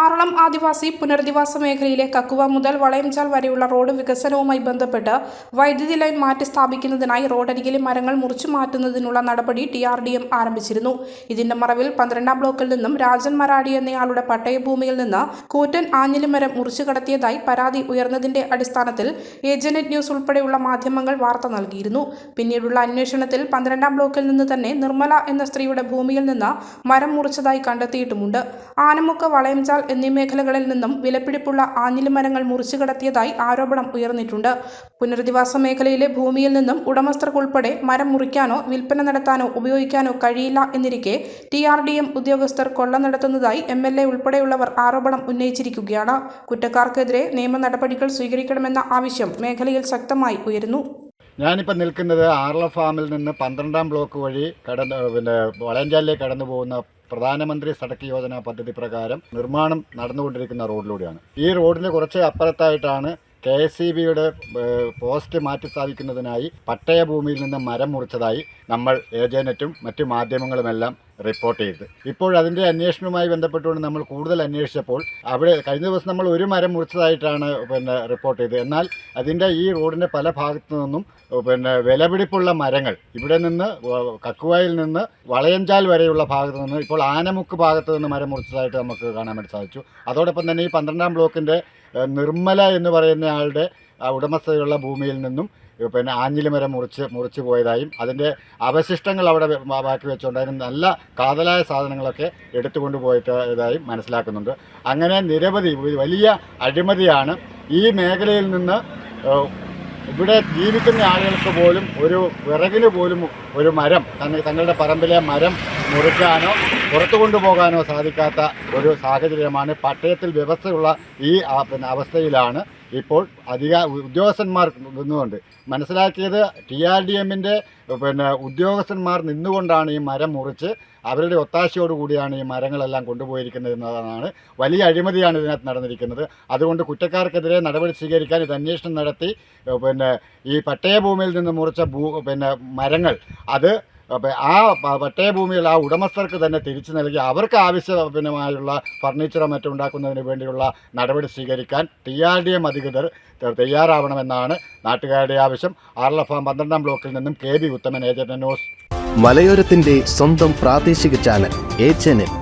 ആറളം ആദിവാസി പുനരധിവാസ മേഖലയിലെ കക്കുവ മുതൽ വളയംചാൽ വരെയുള്ള റോഡ് വികസനവുമായി ബന്ധപ്പെട്ട് വൈദ്യുതി ലൈൻ മാറ്റി സ്ഥാപിക്കുന്നതിനായി റോഡരികിലെ മരങ്ങൾ മുറിച്ചു മാറ്റുന്നതിനുള്ള നടപടി ടി ആർ ഡി എം ആരംഭിച്ചിരുന്നു. ഇതിന്റെ മറവിൽ പന്ത്രണ്ടാം ബ്ലോക്കിൽ നിന്നും രാജൻ മരാടി എന്നയാളുടെ പട്ടയഭൂമിയിൽ നിന്ന് കൂറ്റൻ ആഞ്ഞിലി മരം മുറിച്ചു കടത്തിയതായി പരാതി ഉയർന്നതിന്റെ അടിസ്ഥാനത്തിൽ ഏജനറ്റ് ന്യൂസ് ഉൾപ്പെടെയുള്ള മാധ്യമങ്ങൾ വാർത്ത നൽകിയിരുന്നു. പിന്നീടുള്ള അന്വേഷണത്തിൽ പന്ത്രണ്ടാം ബ്ലോക്കിൽ നിന്ന് തന്നെ നിർമ്മല എന്ന സ്ത്രീയുടെ ഭൂമിയിൽ നിന്ന് മരം മുറിച്ചതായി കണ്ടെത്തിയിട്ടുമുണ്ട്. ആനമുക്ക് വളയംചാൽ എന്നീ മേഖലകളിൽ നിന്നും വിലപിടിപ്പുള്ള ആഞ്ഞിലി മരങ്ങൾ മുറിച്ചു കടത്തിയതായി ആരോപണം ഉയർന്നിട്ടുണ്ട്. പുനരധിവാസ മേഖലയിലെ ഭൂമിയിൽ നിന്നും ഉടമസ്ഥർക്കുൾപ്പെടെ മരം മുറിക്കാനോ വിൽപ്പന നടത്താനോ ഉപയോഗിക്കാനോ കഴിയില്ല എന്നിരിക്കെ ടി ആർ ഡി എം ഉദ്യോഗസ്ഥർ കൊള്ള നടത്തുന്നതായി എം എൽ എ ഉൾപ്പെടെയുള്ളവർ ആരോപണം ഉന്നയിച്ചിരിക്കുകയാണ്. കുറ്റക്കാർക്കെതിരെ നിയമ നടപടികൾ സ്വീകരിക്കണമെന്ന ആവശ്യം മേഖലയിൽ ശക്തമായി ഉയരുന്നു. ഞാനിപ്പോൾ നിൽക്കുന്നത് ആർള ഫാമിൽ നിന്ന് പന്ത്രണ്ടാം ബ്ലോക്ക് വഴി കടന്ന് പിന്നെ വളയഞ്ചാലിലേക്ക് കടന്നു പോകുന്ന പ്രധാനമന്ത്രി സടക്ക് യോജന പദ്ധതി പ്രകാരം നിർമ്മാണം നടന്നുകൊണ്ടിരിക്കുന്ന റോഡിലൂടെയാണ്. ഈ റോഡിന് കുറച്ച് അപ്പുറത്തായിട്ടാണ് കെ എസ് സി ബിയുടെ പോസ്റ്റ് മാറ്റി സ്ഥാപിക്കുന്നതിനായി പട്ടയ ഭൂമിയിൽ നിന്ന് മരം മുറിച്ചതായി നമ്മൾ ഏജനറ്റും മറ്റു മാധ്യമങ്ങളുമെല്ലാം റിപ്പോർട്ട് ചെയ്തത് ഇപ്പോൾ അതിന്റെ അന്വേഷണവുമായി ബന്ധപ്പെട്ടുകൊണ്ട് നമ്മൾ കൂടുതൽ അന്വേഷിച്ചപ്പോൾ അവിടെ കഴിഞ്ഞ ദിവസം നമ്മൾ ഒരു മരം മുറിച്ചതായിട്ടാണ് പിന്നെ റിപ്പോർട്ട് ചെയ്തത്. എന്നാൽ അതിന്റെ ഈ റോഡിന്റെ പല ഭാഗത്തു നിന്നും പിന്നെ വിലപിടിപ്പുള്ള മരങ്ങൾ ഇവിടെ നിന്ന് കക്കുവായിൽ നിന്ന് വളയഞ്ചാൽ വരെയുള്ള ഭാഗത്തു നിന്ന് ഇപ്പോൾ ആനമുക്ക് ഭാഗത്ത് നിന്ന് മരം മുറിച്ചതായിട്ട് നമുക്ക് കാണാൻ വേണ്ടി സാധിച്ചു. അതോടൊപ്പം തന്നെ ഈ പന്ത്രണ്ടാം ബ്ലോക്കിന്റെ നിർമ്മല എന്ന് പറയുന്ന ആളുടെ ഉടമസ്ഥതയുള്ള ഭൂമിയിൽ നിന്നും പിന്നെ ആഞ്ഞിലി മരം മുറിച്ച് മുറിച്ച് പോയതായും അതിന്റെ അവശിഷ്ടങ്ങൾ അവിടെ ബാക്കി വെച്ചുകൊണ്ട് നല്ല കാതലായ സാധനങ്ങളൊക്കെ എടുത്തുകൊണ്ട് പോയിട്ടതായും മനസ്സിലാക്കുന്നുണ്ട്. അങ്ങനെ നിരവധി വലിയ അഴിമതിയാണ് ഈ മേഖലയിൽ നിന്ന് ഇവിടെ ജീവിക്കുന്ന ആളുകൾക്ക് പോലും ഒരു വിറകിന് പോലും ഒരു മരം തങ്ങളുടെ പറമ്പിലെ മരം മുറിക്കാനോ പുറത്തു കൊണ്ടുപോകാനോ സാധിക്കാത്ത ഒരു സാഹചര്യമാണ്. പട്ടയത്തിൽ വ്യവസ്ഥയുള്ള ഈ പിന്നെ അവസ്ഥയിലാണ് ഇപ്പോൾ അധിക ഉദ്യോഗസ്ഥന്മാർ നിന്നുകൊണ്ട്. മനസ്സിലാക്കിയത് ടി ആർ ഡി എമ്മിന്റെ പിന്നെ ഉദ്യോഗസ്ഥന്മാർ നിന്നുകൊണ്ടാണ് ഈ മരം മുറിച്ച് അവരുടെ ഒത്താശയോട് കൂടിയാണ് ഈ മരങ്ങളെല്ലാം കൊണ്ടുപോയിരിക്കുന്നത് എന്നതാണ് വലിയ അഴിമതിയാണ് ഇതിനകത്ത് നടന്നിരിക്കുന്നത്. അതുകൊണ്ട് കുറ്റക്കാർക്കെതിരെ നടപടി സ്വീകരിക്കാൻ ഇത് അന്വേഷണം നടത്തി പിന്നെ ഈ പട്ടയ ഭൂമിയിൽ നിന്ന് മുറിച്ച ഭൂ പിന്നെ മരങ്ങൾ അത് ആ പട്ടയഭൂമിയിൽ ആ ഉടമസ്ഥർക്ക് തന്നെ തിരിച്ചു നൽകി അവർക്ക് ആവശ്യമായുള്ള ഫർണിച്ചറോ മറ്റും ഉണ്ടാക്കുന്നതിന് വേണ്ടിയുള്ള നടപടി സ്വീകരിക്കാൻ ടി ആർ ഡി എം അധികൃതർ തയ്യാറാവണമെന്നാണ് നാട്ടുകാരുടെ ആവശ്യം. ആർ എൽ എഫ് പന്ത്രണ്ടാം ബ്ലോക്കിൽ നിന്നും K B Uthaman agent news. മലയോരത്തിന്റെ സ്വന്തം പ്രാദേശിക ചാനൽ എ ചാനൽ.